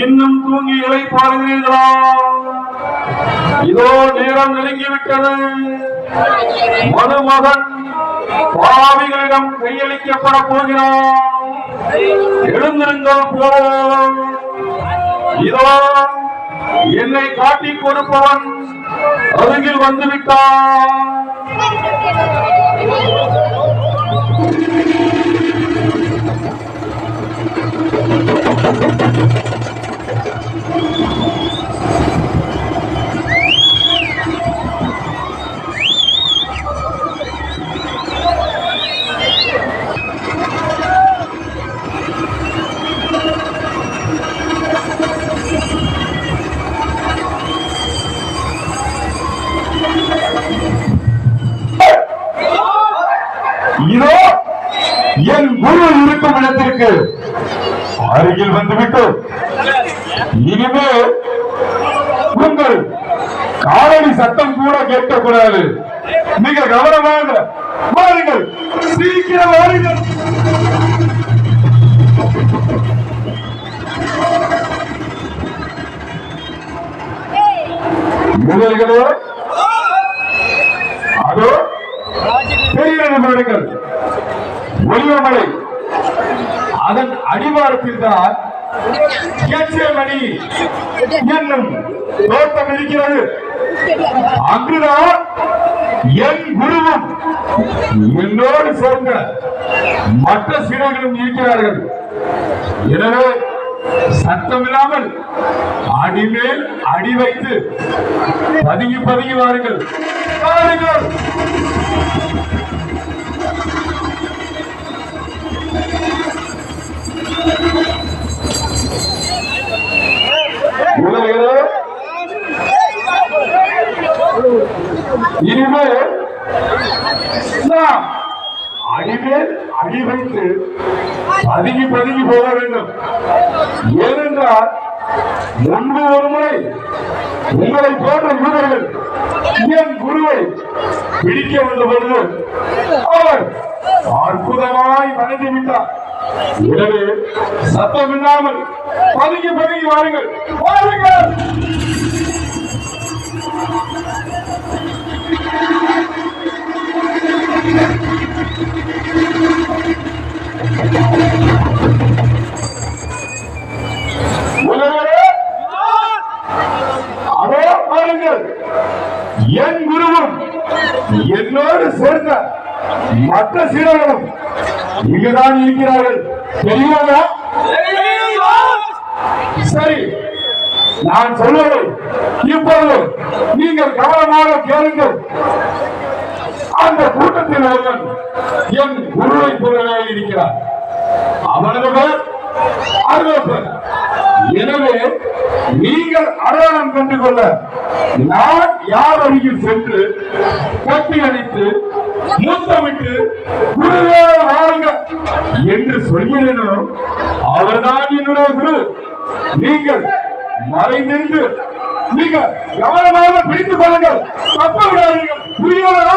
இன்னும் தூங்கி இளைப்பாறுகிறீர்களா இதோ நேரம் நெருங்கிவிட்டது. மதுமகன் பாவிகளிடம் கையளிக்கப்பட போகிறான். எழுந்திருங்கள் போவோம் இதோ என்னை காட்டிக் கொடுப்பவன் அருகில் வந்துவிட்டான். இருக்கும் இடத்திற்கு அருகில் வந்துவிட்டு இனிமே உங்கள் காலடி சத்தம் கூட கேட்கக்கூடாது. மிக கவனமாக வாருங்கள். சீக்கிரம் வாருங்கள். முதல்களோ அதோ பெரிய நிபுணர்கள் ஒளிவமலை அடிவாரத்தில் தான் மணி என்னும் தோட்டம் இருக்கிறது. அங்குதான் என் குருவும் என்னோடு சேர்ந்த மற்ற சீடர்களும் இருக்கிறார்கள். எனவே சத்தமில்லாமல் அடிமேல் அடி வைத்து பதுங்கி பதுங்கி வாருங்கள். வாருங்கள். உலகளே, இனிமேல் நாம் அடிமேல் அடி வைத்து பதுங்கி பதுங்கி போக வேண்டும். ஏனென்றால் முன்பு ஒரு முறை உங்களை போன்ற யூதர்கள் என் குருவை பிடிக்க வந்த பொழுது அவர் அற்புதமாய் மறைந்து விட்டார். எனவே சத்தம் இல்லாமல் பதுங்கி பதுங்கி வாருங்கள். வாருங்கள். அதோ பாருங்கள். என் குருவும் என்னோடு சேர்ந்த மற்ற சீடர்களும் இங்குதான் இருக்கிறார்கள். தெரியுமா சரி நான் சொல்லுவேன் இப்பொழுது நீங்கள் கவனமாக கேளுங்கள். அந்த கூட்டத்தில் ஒருவன் என் குருவை போலவே இருக்கிறார். அவனது பேர் அருகப்பன் எனவே நீங்கள் அடையாளம் கண்டு கொள்ள நான் யார் அருகில் சென்று கட்டி அடித்து முத்தமிட்டு குருவே வாழ்க என்று சொல்கிறேனோ அவர்தான் என்னுடைய குரு. நீங்கள் மறைந்திருந்து மிக கவனமாக பிடித்துக் கொள்ளுங்கள். தப்ப விடாதீர்கள் புரியுதா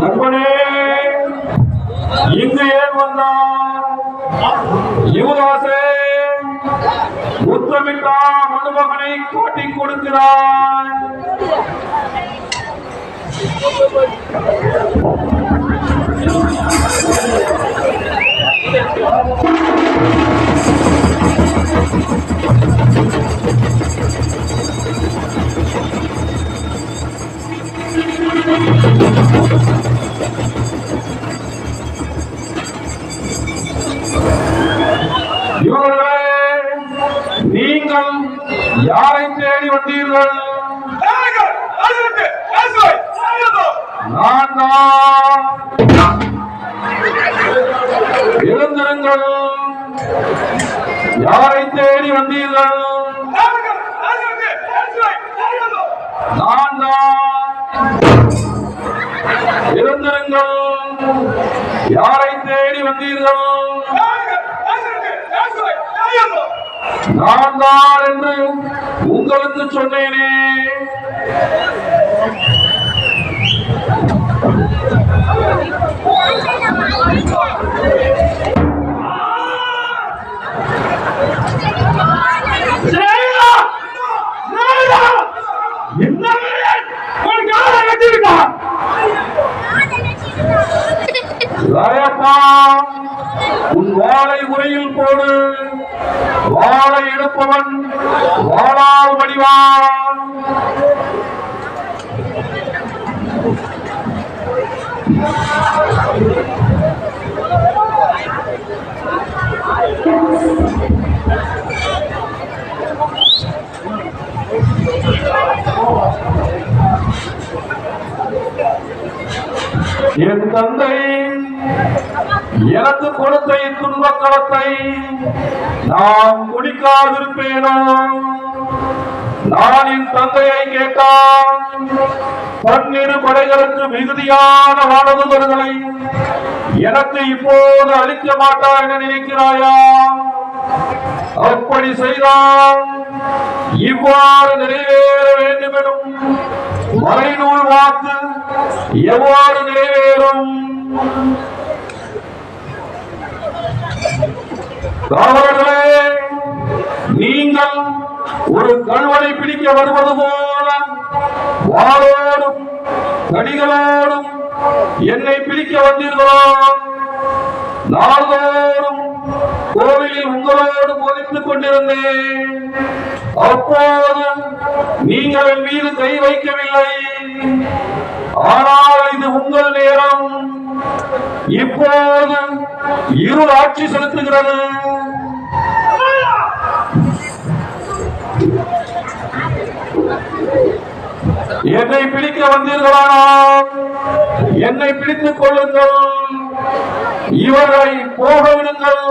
நண்பனே இங்கு ஏன் வந்தான் யுவராசே உத்தமிட்டா மதுமகனை காட்டி கொடுக்கிறான் இவர்களே Thank you. யாரை தேடி வந்தீர்கள்? நாங்கள் நான் தான் எழுந்திருங்கள் யாரை தேடி வந்தீர்கள்? நான் தான் என்று உங்களுக்கு சொன்னேனே. என் தந்தை எனக்கு கொடுத்த இத்துன்பக் களத்தை நான் குடிக்காதிருப்பேனோ? நான் என் தந்தையை கேட்டான் பன்னிரு படைகளுக்கு மிகுதியான வானதுதர்களை எனக்கு இப்போது அளிக்க மாட்டா என நினைக்கிறாயா? அப்படி செய்தால் இவ்வாறு நிறைவேற வேண்டுமெனும் மறைநூல் வாக்கு எவ்வாறு நிறைவேறும்? காவலர்களே நீங்கள் ஒரு கல்வனை பிடிக்க வருவது போல வாளோடும் கடிகளோடும் என்னை பிடிக்க வந்தீர்களோ? நாள்தோறும் கோவிலில் உங்களோடு போதித்துக் கொண்டிருந்தேன். அப்போது நீங்கள் என் மீது கை வைக்கவில்லை. ஆனால் இது உங்கள் நேரம். இப்போது இரு ஆட்சி செலுத்துகிறது. என்னை பிடிக்க வந்தீர்களானால் என்னை பிடித்துக் கொள்ளுங்கள். இவரை போக விடுங்கள்.